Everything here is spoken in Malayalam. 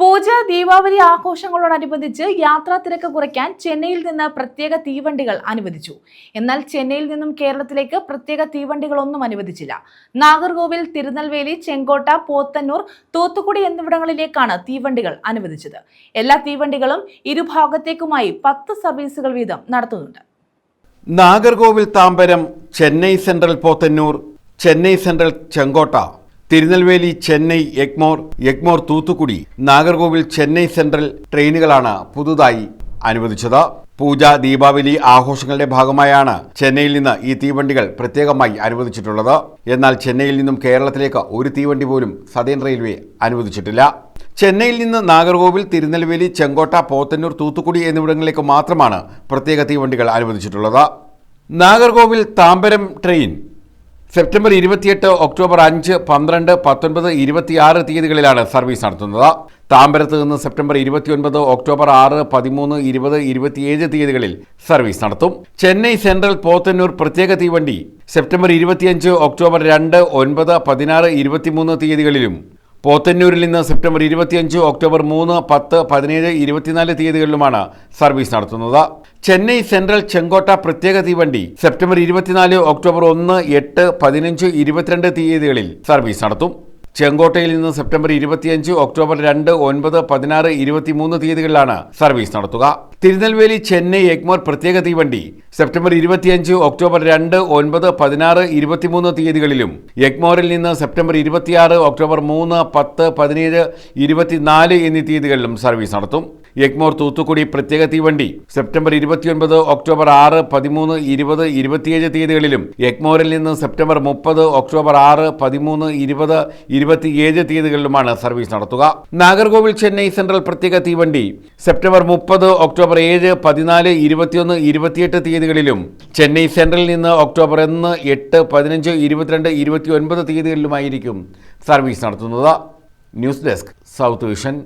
പൂജ ദീപാവലി ആഘോഷങ്ങളോടനുബന്ധിച്ച് യാത്രാ തിരക്ക് കുറയ്ക്കാൻ ചെന്നൈയിൽ നിന്ന് പ്രത്യേക തീവണ്ടികൾ അനുവദിച്ചു. എന്നാൽ ചെന്നൈയിൽ നിന്നും കേരളത്തിലേക്ക് പ്രത്യേക തീവണ്ടികളൊന്നും അനുവദിച്ചില്ല. നാഗർകോവിൽ തിരുനെൽവേലി ചെങ്കോട്ട പോത്തന്നൂർ തൂത്തുക്കുടി എന്നിവിടങ്ങളിലേക്കാണ് തീവണ്ടികൾ അനുവദിച്ചത്. എല്ലാ തീവണ്ടികളും ഇരുഭാഗത്തേക്കുമായി പത്ത് സർവീസുകൾ വീതം നടത്തുന്നുണ്ട്. Nagercoil Tambaram Chennai Central Pothanur Chennai Central Shenkottai. Tirunelveli Chennai Egmore Egmore Thoothukudi Nagercoil Chennai Central ട്രെയിനുകളാണ് പുതുതായി അനുവദിച്ചത്. പൂജ ദീപാവലി ആഘോഷങ്ങളുടെ ഭാഗമായാണ് ചെന്നൈയിൽ നിന്ന് ഈ തീവണ്ടികൾ പ്രത്യേകമായി അനുവദിച്ചിട്ടുള്ളത്. എന്നാൽ ചെന്നൈയിൽ നിന്നും കേരളത്തിലേക്ക് ഒരു തീവണ്ടി പോലും സദേൺ റെയിൽവേ അനുവദിച്ചിട്ടില്ല. ചെന്നൈയിൽ നിന്ന് നാഗർകോവിൽ തിരുനെൽവേലി ചെങ്കോട്ട പോത്തന്നൂർ തൂത്തുക്കുടി എന്നിവിടങ്ങളിലേക്ക് മാത്രമാണ് പ്രത്യേക തീവണ്ടികൾ അനുവദിച്ചിട്ടുള്ളത്. നാഗർകോവിൽ താമ്പരം ട്രെയിൻ സെപ്റ്റംബർ ഇരുപത്തിയെട്ട് ഒക്ടോബർ അഞ്ച് പന്ത്രണ്ട് പത്തൊൻപത് ഇരുപത്തിയാറ് തീയതികളിലാണ് സർവീസ് നടത്തുന്നത്. താമ്പരത്ത് നിന്ന് സെപ്റ്റംബർ ഇരുപത്തിയൊൻപത് ഒക്ടോബർ ആറ് പതിമൂന്ന് ഇരുപത് ഇരുപത്തിയേഴ് തീയതികളിൽ സർവീസ് നടത്തും. ചെന്നൈ സെൻട്രൽ പോത്തന്നൂർ പ്രത്യേക തീവണ്ടി സെപ്റ്റംബർ ഇരുപത്തിയഞ്ച് ഒക്ടോബർ രണ്ട് ഒൻപത് പതിനാറ് ഇരുപത്തിമൂന്ന് തീയതികളിലും പോത്തന്നൂരിൽ നിന്ന് സെപ്റ്റംബർ ഇരുപത്തിയഞ്ച് ഒക്ടോബർ മൂന്ന് പത്ത് പതിനേഴ് ഇരുപത്തിനാല് തീയതികളിലുമാണ് സർവീസ് നടത്തുന്നത്. ചെന്നൈ സെൻട്രൽ ചെങ്കോട്ട പ്രത്യേക തീവണ്ടി സെപ്റ്റംബർ ഇരുപത്തിനാല് ഒക്ടോബർ ഒന്ന് എട്ട് പതിനഞ്ച് ഇരുപത്തിരണ്ട് തീയതികളിൽ സർവീസ് നടത്തും. ചെങ്കോട്ടയിൽ നിന്ന് സെപ്റ്റംബർ ഇരുപത്തിയഞ്ച് ഒക്ടോബർ രണ്ട് ഒൻപത് പതിനാറ് ഇരുപത്തിമൂന്ന് തീയതികളിലാണ് സർവീസ് നടത്തുക. തിരുനെൽവേലി ചെന്നൈ എഗ്മോർ പ്രത്യേക തീവണ്ടി സെപ്റ്റംബർ ഇരുപത്തിയഞ്ച് ഒക്ടോബർ രണ്ട് ഒൻപത് പതിനാറ് ഇരുപത്തിമൂന്ന് തീയതികളിലും എഗ്മോറിൽ നിന്ന് സെപ്റ്റംബർ ഇരുപത്തിയാറ് ഒക്ടോബർ മൂന്ന് പത്ത് പതിനേഴ് ഇരുപത്തിനാല് എന്നീ തീയതികളിലും സർവീസ് നടത്തും. എഗ്മോർ തൂത്തുക്കുടി പ്രത്യേക തീവണ്ടി സെപ്റ്റംബർ ഇരുപത്തിയൊൻപത് ഒക്ടോബർ ആറ് പതിമൂന്ന് ഇരുപത് ഇരുപത്തിയേഴ് തീയതികളിലും എഗ്മോറിൽ നിന്ന് സെപ്റ്റംബർ മുപ്പത് ഒക്ടോബർ ആറ് പതിമൂന്ന് ഇരുപത് ഇരുപത്തിയേഴ് തീയതികളിലുമാണ് സർവീസ് നടത്തുക. നാഗർകോവിൽ ചെന്നൈ സെൻട്രൽ പ്രത്യേക തീവണ്ടി സെപ്റ്റംബർ മുപ്പത് ഒക്ടോബർ ഏഴ് പതിനാല് ഇരുപത്തിയൊന്ന് ഇരുപത്തിയെട്ട് തീയതികളിലും ചെന്നൈ സെൻട്രലിൽ നിന്ന് ഒക്ടോബർ ഒന്ന് എട്ട് പതിനഞ്ച് ഇരുപത്തിരണ്ട് ഇരുപത്തി ഒൻപത് തീയതികളിലുമായിരിക്കും സർവീസ് നടത്തുന്നത്. News desk South Vision